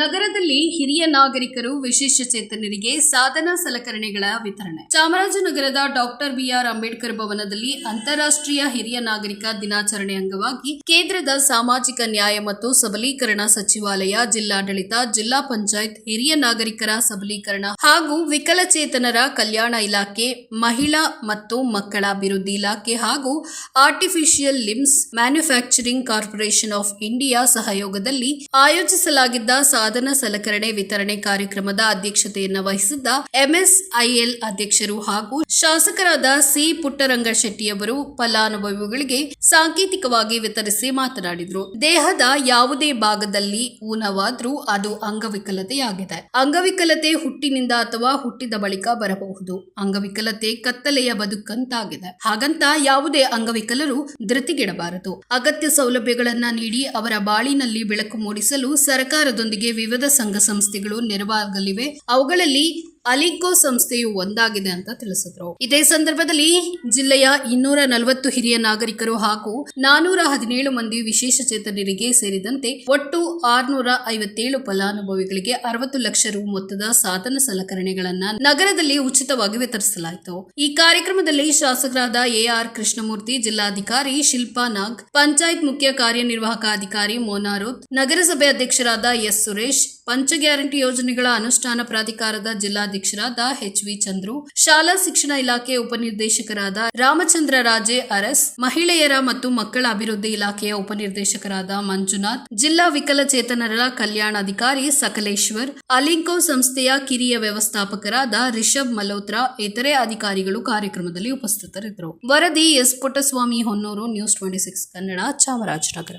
ನಗರದಲ್ಲಿ ಹಿರಿಯ ನಾಗರಿಕರು ವಿಶೇಷ ಚೇತನರಿಗೆ ಸಾಧನ ಸಲಕರಣೆಗಳ ವಿತರಣೆ. ಚಾಮರಾಜನಗರದ ಡಾಕ್ಟರ್ ಬಿಆರ್ ಅಂಬೇಡ್ಕರ್ ಭವನದಲ್ಲಿ ಅಂತಾರಾಷ್ಟ್ರೀಯ ಹಿರಿಯ ನಾಗರಿಕ ದಿನಾಚರಣೆ ಅಂಗವಾಗಿ ಕೇಂದ್ರದ ಸಾಮಾಜಿಕ ನ್ಯಾಯ ಮತ್ತು ಸಬಲೀಕರಣ ಸಚಿವಾಲಯ, ಜಿಲ್ಲಾಡಳಿತ, ಜಿಲ್ಲಾ ಪಂಚಾಯತ್, ಹಿರಿಯ ನಾಗರಿಕರ ಸಬಲೀಕರಣ ಹಾಗೂ ವಿಕಲಚೇತನರ ಕಲ್ಯಾಣ ಇಲಾಖೆ, ಮಹಿಳಾ ಮತ್ತು ಮಕ್ಕಳ ಅಭಿವೃದ್ಧಿ ಇಲಾಖೆ ಹಾಗೂ artificial limbs manufacturing corporation of India ಸಹಯೋಗದಲ್ಲಿ ಆಯೋಜಿಸಲಾಗಿದ್ದ ಸಾಧನ ಸಲಕರಣೆ ವಿತರಣೆ ಕಾರ್ಯಕ್ರಮದ ಅಧ್ಯಕ್ಷತೆಯನ್ನು ವಹಿಸಿದ್ದ ಎಂಎಸ್ಐಎಲ್ ಅಧ್ಯಕ್ಷರು ಹಾಗೂ ಶಾಸಕರಾದ ಸಿ ಪುಟ್ಟರಂಗ ಶೆಟ್ಟಿಯವರು ಫಲಾನುಭವಿಗಳಿಗೆ ಸಾಂಕೇತಿಕವಾಗಿ ವಿತರಿಸಿ ಮಾತನಾಡಿದರು. ದೇಹದ ಯಾವುದೇ ಭಾಗದಲ್ಲಿ ಊನವಾದರೂ ಅದು ಅಂಗವಿಕಲತೆಯಾಗಿದೆ. ಅಂಗವಿಕಲತೆ ಹುಟ್ಟಿನಿಂದ ಅಥವಾ ಹುಟ್ಟಿದ ಬಳಿಕ ಬರಬಹುದು. ಅಂಗವಿಕಲತೆ ಕತ್ತಲೆಯ ಬದುಕಂತಾಗಿದೆ. ಹಾಗಂತ ಯಾವುದೇ ಅಂಗವಿಕಲರು ಧೃತಿಗೆಡಬಾರದು. ಅಗತ್ಯ ಸೌಲಭ್ಯಗಳನ್ನ ನೀಡಿ ಅವರ ಬಾಳಿನಲ್ಲಿ ಬೆಳಕು ಮೂಡಿಸಲು ಸರ್ಕಾರದೊಂದಿಗೆ ವಿವಿಧ ಸಂಘ ಸಂಸ್ಥೆಗಳು ನೆರವಾಗಲಿವೆ. ಅವುಗಳಲ್ಲಿ ಅಲಿಗೋ ಸಂಸ್ಥೆಯು ಒಂದಾಗಿದೆ ಅಂತ ತಿಳಿಸಿದ್ರು. ಇದೇ ಸಂದರ್ಭದಲ್ಲಿ ಜಿಲ್ಲೆಯ ಇನ್ನೂರ ನಲವತ್ತು ಹಿರಿಯ ನಾಗರಿಕರು ಹಾಗೂ ನಾನೂರ ಹದಿನೇಳು ಮಂದಿ ವಿಶೇಷ ಚೇತನರಿಗೆ ಸೇರಿದಂತೆ ಒಟ್ಟು ಆರ್ನೂರ ಐವತ್ತೇಳು ಫಲಾನುಭವಿಗಳಿಗೆ ಅರವತ್ತು ಲಕ್ಷ ರು ಮೊತ್ತದ ಸಾಧನ ಸಲಕರಣೆಗಳನ್ನ ನಗರದಲ್ಲಿ ಉಚಿತವಾಗಿ ವಿತರಿಸಲಾಯಿತು. ಈ ಕಾರ್ಯಕ್ರಮದಲ್ಲಿ ಶಾಸಕರಾದ ಎಆರ್ ಕೃಷ್ಣಮೂರ್ತಿ, ಜಿಲ್ಲಾಧಿಕಾರಿ ಶಿಲ್ಪಾ ನಾಗ್, ಪಂಚಾಯತ್ ಮುಖ್ಯ ಕಾರ್ಯನಿರ್ವಾಹಕ ಅಧಿಕಾರಿ ಮೋನಾರೋತ್ ನಗರಸಭೆ ಅಧ್ಯಕ್ಷರಾದ ಎಸ್ ಸುರೇಶ್, ಪಂಚ ಗ್ಯಾರಂಟಿ ಯೋಜನೆಗಳ ಅನುಷ್ಠಾನ ಪ್ರಾಧಿಕಾರದ ಜಿಲ್ಲಾಧ್ಯಕ್ಷರಾದ ಎಚ್ ವಿ ಚಂದ್ರು, ಶಾಲಾ ಶಿಕ್ಷಣ ಇಲಾಖೆ ಉಪನಿರ್ದೇಶಕರಾದ ರಾಮಚಂದ್ರ ರಾಜೆ ಅರಸ್, ಮಹಿಳೆಯರ ಮತ್ತು ಮಕ್ಕಳ ಅಭಿವೃದ್ಧಿ ಇಲಾಖೆಯ ಉಪನಿರ್ದೇಶಕರಾದ ಮಂಜುನಾಥ್, ಜಿಲ್ಲಾ ವಿಕಲಚೇತನರ ಕಲ್ಯಾಣಾಧಿಕಾರಿ ಸಕಲೇಶ್ವರ್, ಅಲಿಂಕೋ ಸಂಸ್ಥೆಯ ಕಿರಿಯ ವ್ಯವಸ್ಥಾಪಕರಾದ ರಿಷಬ್ ಮಲ್ಹೋತ್ರಾ, ಇತರೆ ಅಧಿಕಾರಿಗಳು ಕಾರ್ಯಕ್ರಮದಲ್ಲಿ ಉಪಸ್ಥಿತರಿದ್ದರು. ವರದಿ S Puttaswamy Honnur, news twenty six Kannada Chamarajanagar.